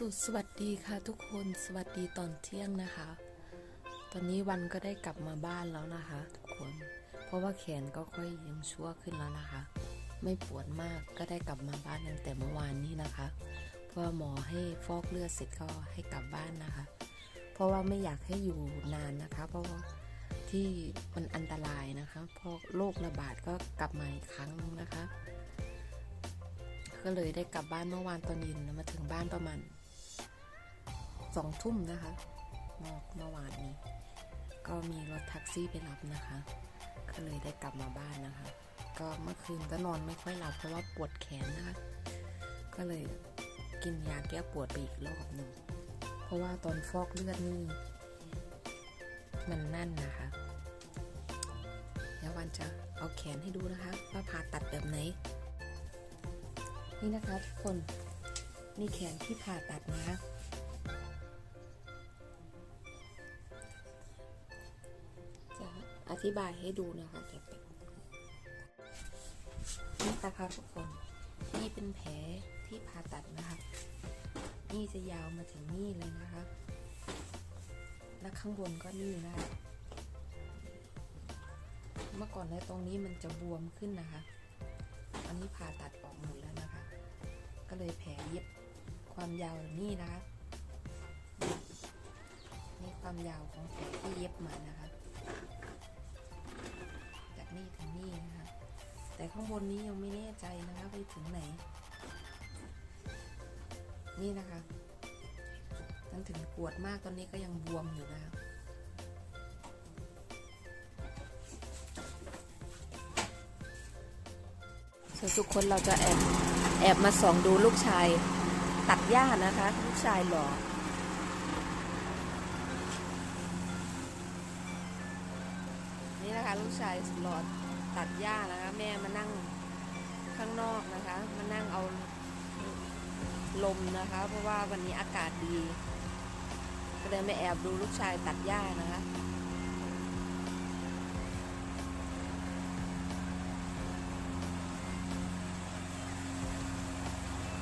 สุสวัสดีค่ะทุกคนสวัสดีตอนเที่ยงนะคะ ตอนนี้วันก็ได้กลับมาบ้านแล้วนะคะ ทุกคน เพราะว่าแขนก็ค่อยยังชั่วขึ้นแล้วนะคะ ไม่ปวดมากก็ได้กลับมาบ้านตั้งแต่เมื่อวานนี้นะคะ เพราะว่าหมอให้ฟอกเลือดเสร็จก็ให้กลับบ้านนะคะ เพราะว่าไม่อยากให้อยู่นานนะคะ เพราะว่าที่มันอันตรายนะคะพราะโรคระบาดก็กลับมาอีกครั้งนึงนะคะ ก็เลยได้กลับบ้านเมื่อวานตอนเย็นมาถึงบ้านประมาณ สองทุ่มนะคะเมื่อเมื่อวานนี้ ก็มีรถแท็กซี่ไปรับนะคะ ก็เลยได้กลับมาบ้านนะคะ ก็เมื่อคืนก็นอนไม่ค่อยหลับเพราะว่าปวดแขนนะคะ ก็เลยกินยาแก้ปวดไปอีกรอบหนึ่ง เพราะว่าตอนฟอกเลือดนี่มันนั่นนะคะเดี๋ยววันจะเอาแขนให้ดูนะคะว่าผ่าตัดแบบไหน นี่นะคะทุกคน นี่แขนที่ผ่าตัดนะคะ ธิบายให้ดูนะคะจะเป็นนี่นะคะทุกคน นี่เป็นแผลที่ผ่าตัดนะคะ นี่จะยาวมาถึงนี่เลยนะคะ และข้างบนก็นี่นะคะเมื่อก่อนในตรงนี้มันจะบวมขึ้นนะคะ อันนี้ผ่าตัดออกหมดแล้วนะคะ ก็เลยแผลเย็บความยาวนี่นะคะ นี่ความยาวของแผลที่เย็บมานะคะ นี่ถึงนี่นะคะ แต่ข้างบนนี้ยังไม่แน่ใจนะคะไปถึงไหน นี่นะคะมันถึงปวดมากตอนนี้ก็ยังบวมอยู่นะคะส่วนทุกคนเราจะแอบแอบมาส่องดูลูกชายตัดหญ้านะคะ ลูกชายหล่อ ลูกชายหล่อตัดหญ้านะคะ แม่มานั่งข้างนอกนะคะ มานั่งเอาลมนะคะ เพราะว่าวันนี้อากาศดีก็เลยไม่แอบดูลูกชายตัดหญ้านะคะ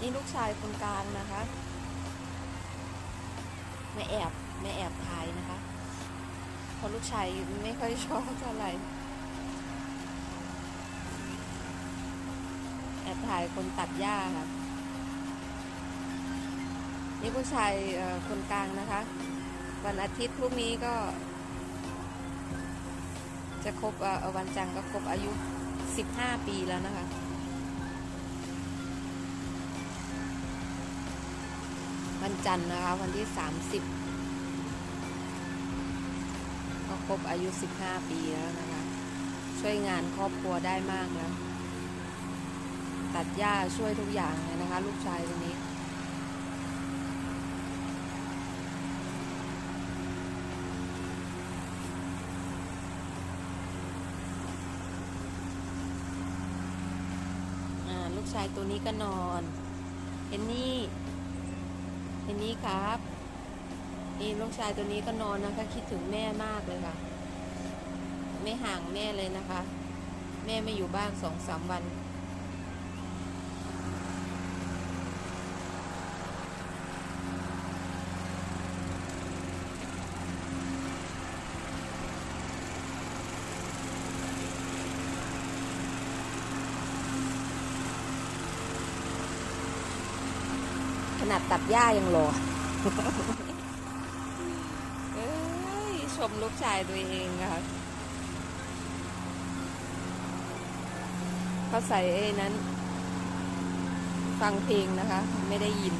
นี่ลูกชายคนกลางนะคะไม่แอบไม่แอบถ่ายนะคะ เพราะลูกชายไม่ค่อยชอบเท่าไหร่แอบถ่ายคนตัดหญ้าค่ะนี่ผู้ชายคนกลางนะคะ วันอาทิตย์พรุ่งนี้ก็ จะครบวันจันทร์ก็ครบอายุ 15 ปีแล้วนะคะวันจันทร์นะคะ วันที่ 30 ก็ค รบอายุ 15 ปีแล้วนะคะ ช่วยงานครอบครัวได้มากแล้วตัดหญ้าช่วยทุกอย่างเลยนะคะ ลูกชายคนนี้อ่าลูกชายตัวนี้ก็นอนเห็นนี่เห็นนี้ครับ นี่ลูกชายตัวนี้ก็นอนนะคะ คิดถึงแม่มากเลยค่ะ ไม่ห่างแม่เลยนะคะ แม่ไม่อยู่บ้านสองสามวันขนาดตัดหญ้ายังรอ ชมลูกชายตัวเองค่ะเขาใส่ไอ้นั้น ฟังเพลงนะคะ ไม่ได้ยิน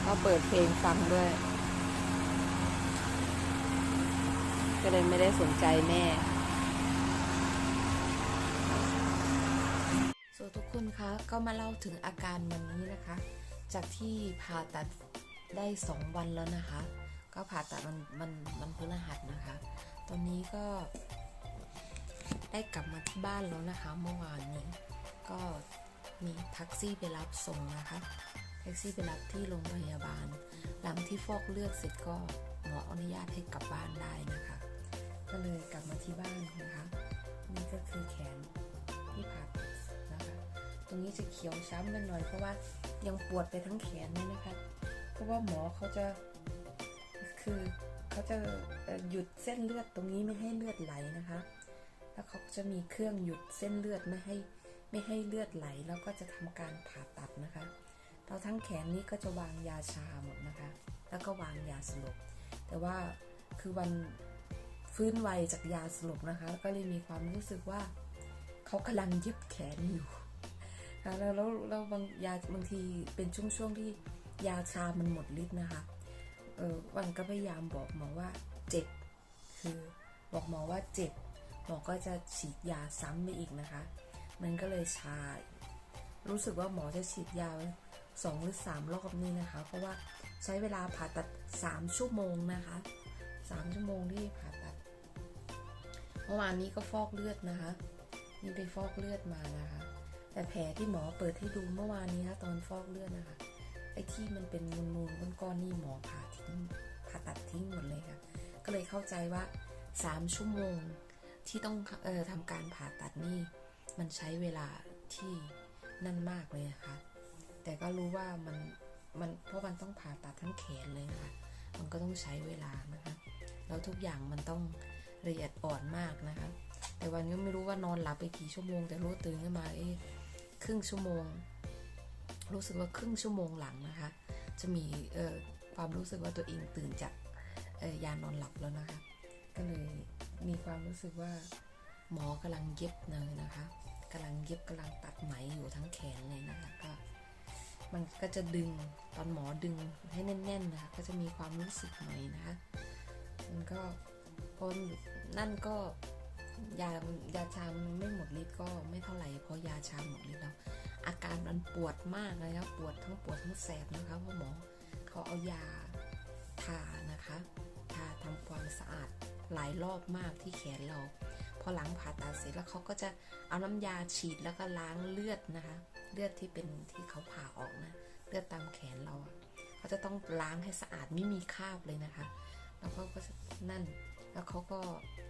เขาเปิดเพลงฟังด้วย ก็เลยไม่ได้สนใจแม่ส่วนทุกคนคะก็มาเล่าถึงอาการวันนี้นะคะ จากที่ผ่าตัดได้สองวันแล้วนะคะ ก็ผ่าตัดมันมันมันพฤหัสนะคะ ตอนนี้ก็ ได้กลับมาที่บ้านแล้วนะคะ เมื่อวานนี้ ก็มีแท็กซี่ไปรับส่งนะคะแท็กซี่ไปรับที่โรงพยาบาล หลังที่ฟอกเลือดเสร็จก็หมออนุญาตให้กลับบ้านได้นะคะ ก็เลยกลับมาที่บ้านนะคะ นี่ก็คือแขนที่ผ่าตัดนะคะ ตรงนี้จะเขียวช้ำกันหน่อยเพราะว่า ยังปวดไปทั้งแขนเลยนะคะ เพราะว่าหมอเขาจะคือเขาจะหยุดเส้นเลือดตรงนี้ไม่ให้เลือดไหลนะคะ แล้วเขาจะมีเครื่องหยุดเส้นเลือดไม่ให้ไม่ให้เลือดไหล แล้วก็จะทำการผ่าตัดนะคะเราทั้งแขนนี้ก็จะวางยาชาหมดนะคะ แล้วก็วางยาสลบ แต่ว่าคือวันฟื้นไวจากยาสลบนะคะ ก็เลยมีความรู้สึกว่าเขากำลังเย็บแขนอยู่ แล้วแล้วแล้วบางยาบางทีเป็นช่วงๆที่ยาชามันหมดฤทธิ์นะคะเออวันก็พยายามบอกหมอว่าเจ็บ คือบอกหมอว่าเจ็บหมอก็จะฉีดยาซ้ำไปอีกนะคะ มันก็เลยชา รู้สึกว่าหมอจะฉีดยาสองหรือสามรอบนี่นะคะ เพราะว่าใช้เวลาผ่าตัดสามชั่วโมงนะคะสามชั่วโมงที่ผ่าตัด เมื่อวานนี้ก็ฟอกเลือดนะคะ นี่ไปฟอกเลือดมานะคะ แต่แผลที่หมอเปิดให้ดูเมื่อวานนี้นะตอนฟอกเลือดนะคะ ไอ้ที่มันเป็นนูนๆก้อนๆนี่หมอผ่าทิ้งผ่าตัดทิ้งหมดเลยค่ะ ก็เลยเข้าใจว่าสามชั่วโมงที่ต้องเอ่อทำการผ่าตัดนี่ มันใช้เวลาที่นั่นมากเลยนะคะ แต่ก็รู้ว่ามันมันเพราะมันต้องผ่าตัดทั้งแขนเลยนะคะ มันก็ต้องใช้เวลานะคะ แล้วทุกอย่างมันต้องละเอียดอ่อนมากนะคะ แต่วันก็ไม่รู้ว่านอนหลับไปกี่ชั่วโมง แต่รู้ตื่นขึ้นมาเอ๊ะ ครึ่งชั่วโมง รู้สึกว่าครึ่งชั่วโมงหลังนะคะ จะมีความรู้สึกว่าตัวเองตื่นจากยานอนหลับแล้วนะคะ ก็เลยมีความรู้สึกว่าหมอกำลังเย็บเลยนะคะกำลังเย็บกำลังตัดไหมอยู่ทั้งแขนเลยนะคะก็มันก็จะดึงตอนหมอดึงให้แน่น ๆ นะคะ ก็จะมีความรู้สึกหน่อยนะคะ มันก็พอนั่นก็ ยายาชามันไม่หมดฤทธิ์ก็ไม่เท่าไหร่เพราะยาชาหมดฤทธิ์แล้วอาการมันปวดมากเลยครับปวดทั้งปวดทั้งแสบนะคะเพราะหมอเขาเอายาทานะคะทาทำความสะอาดหลายรอบมากที่แขนเรา พอหลังผ่าตัดเสร็จแล้วเขาก็จะเอาน้ำยาฉีดแล้วก็ล้างเลือดนะคะ เลือดที่เป็นที่เขาผ่าออกนะ เลือดตามแขนเราเขาจะต้องล้างให้สะอาดไม่มีคราบเลยนะคะ แล้วเขาก็จะนั่น แล้วเขาก็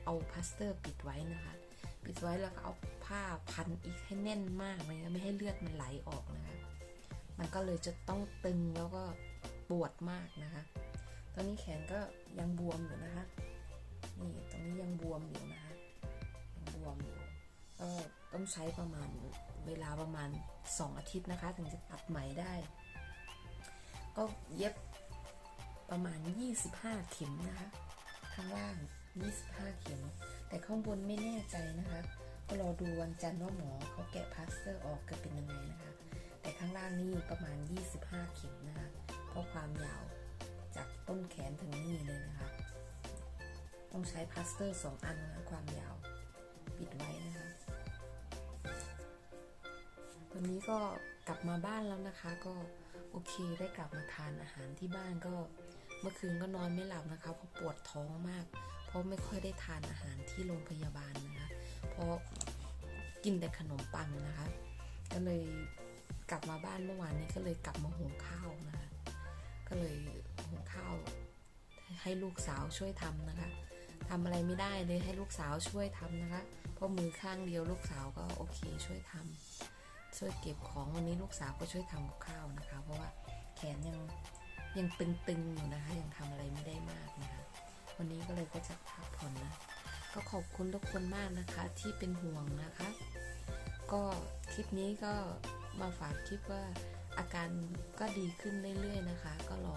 เอาพลาสเตอร์ปิดไว้นะคะ ปิดไว้แล้วก็เอาผ้าพันอีกให้แน่นมากเลยนไม่ให้เลือดมันไหลออกนะคะ มันก็เลยจะต้องตึงแล้วก็ปวดมากนะคะ ตอนนี้แขนก็ยังบวมอยู่นะคะ นี่ตรงนี้ยังบวมอยู่นะคะยังบวมอยู่ก็ต้องใช้ประมาณเวลาประมาณ 2 อาทิตย์นะคะ ถึงจะตัดไหมได้ ก็เย็บ ประมาณ 25 เข็มนะคะ ข้างล่าง 25 เข็ม แต่ข้างบนไม่แน่ใจนะคะก็รอดูวันจันทร์ว่าหมอเขาแกะพลาสเตอร์ออกจะเป็นยังไงนะคะ แต่ข้างล่างนี่ประมาณ 25 เข็มนะคะ เพราะความยาวจากต้นแขนถึงนี่เลยนะคะ ต้องใช้พลาสเตอร์สองอันนะความยาวปิดไว้นะคะตอนนี้ก็กลับมาบ้านแล้วนะคะ ก็โอเคได้กลับมาทานอาหารที่บ้านก็ มื่อคืนก็นอนไม่หลับนะคะเพราะปวดท้องมาก เพราะไม่ค่อยได้ทานอาหารที่โรงพยาบาลนะคะ เพราะกินแต่ขนมปังนะคะ ก็เลยกลับมาบ้านเมื่อวานนี้ก็เลยกลับมาหุงข้าวนะคะ ก็เลยหุงข้าวให้ลูกสาวช่วยทำนะคะทำอะไรไม่ได้เลยให้ลูกสาวช่วยทำนะคะ เพราะมือข้างเดียวลูกสาวก็โอเคช่วยทำช่วยเก็บของวันนี้ลูกสาวก็ช่วยทำกับข้าวนะคะ เพราะว่าแขนยัง ยังตึงๆอยู่นะคะ ยังทำอะไรไม่ได้มากนะคะ วันนี้ก็เลยก็จะพักผ่อนนะ ก็ขอบคุณทุกคนมากนะคะที่เป็นห่วงนะคะ ก็คลิปนี้ก็มาฝากคลิปว่าอาการก็ดีขึ้นเรื่อยๆนะคะ ก็รอ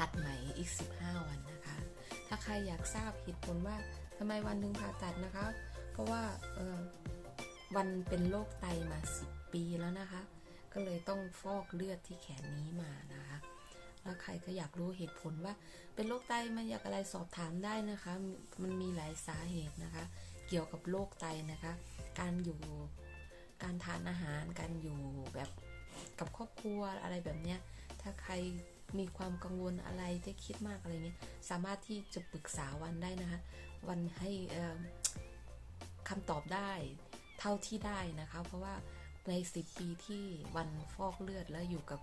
ตัดไหมอีก 15 วันนะคะ ถ้าใครอยากทราบเหตุผลว่าทำไมวันหนึ่งผ่าตัดนะคะ เพราะว่าวันเป็นโรคไตมา 10 ปีแล้วนะคะ ก็เลยต้องฟอกเลือดที่แขนนี้มานะคะ แล้วใครก็อยากรู้เหตุผลว่า เป็นโรคไตมาอยากอะไรสอบถามได้นะคะ มันมีหลายสาเหตุนะคะ เกี่ยวกับโรคไตนะคะ การอยู่การทานอาหารการอยู่แบบกับครอบครัวอะไรแบบเนี้ย ถ้าใครมีความกังวลอะไรจะคิดมากอะไรเงี้ย สามารถที่จะปรึกษาวันได้นะคะ วันให้คำตอบได้เท่าที่ได้นะคะ เพราะว่า ใน 10 ปีที่วันฟอกเลือดแล้วอยู่กับ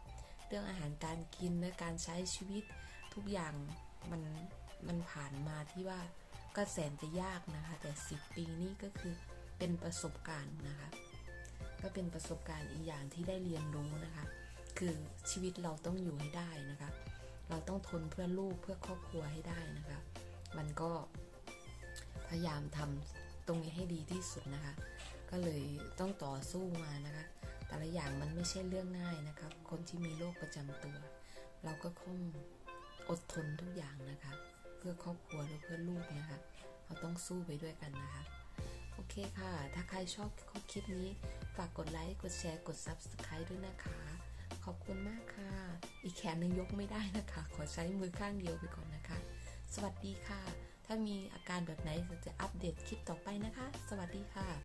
เรื่องอาหารการกินและการใช้ชีวิตทุกอย่างมันมันผ่านมาที่ว่าก็แสนจะยากนะคะ แต่ 10 ปีนี้ก็คือเป็นประสบการณ์นะคะ ก็เป็นประสบการณ์อีกอย่างที่ได้เรียนรู้นะคะ คือชีวิตเราต้องอยู่ให้ได้นะคะ เราต้องทนเพื่อลูกเพื่อครอบครัวให้ได้นะคะ มันก็พยายามทำตรงนี้ให้ดีที่สุดนะคะ ก็เลยต้องต่อสู้มานะคะ แต่ละอย่างมันไม่ใช่เรื่องง่ายนะครับ คนที่มีโรคประจำตัว เราก็คงอดทนทุกอย่างนะคะ เพื่อครอบครัวและเพื่อลูกนะคะ เราต้องสู้ไปด้วยกันนะคะ โอเคค่ะ ถ้าใครชอบคลิปนี้ ฝากกดไลค์ กดแชร์ กด Subscribe ด้วยนะคะ ขอบคุณมากค่ะ อีกแขนนึงยกไม่ได้นะคะ ขอใช้มือข้างเดียวไปก่อนนะคะ สวัสดีค่ะ ถ้ามีอาการแบบไหนจะอัปเดตคลิปต่อไปนะคะ สวัสดีค่ะ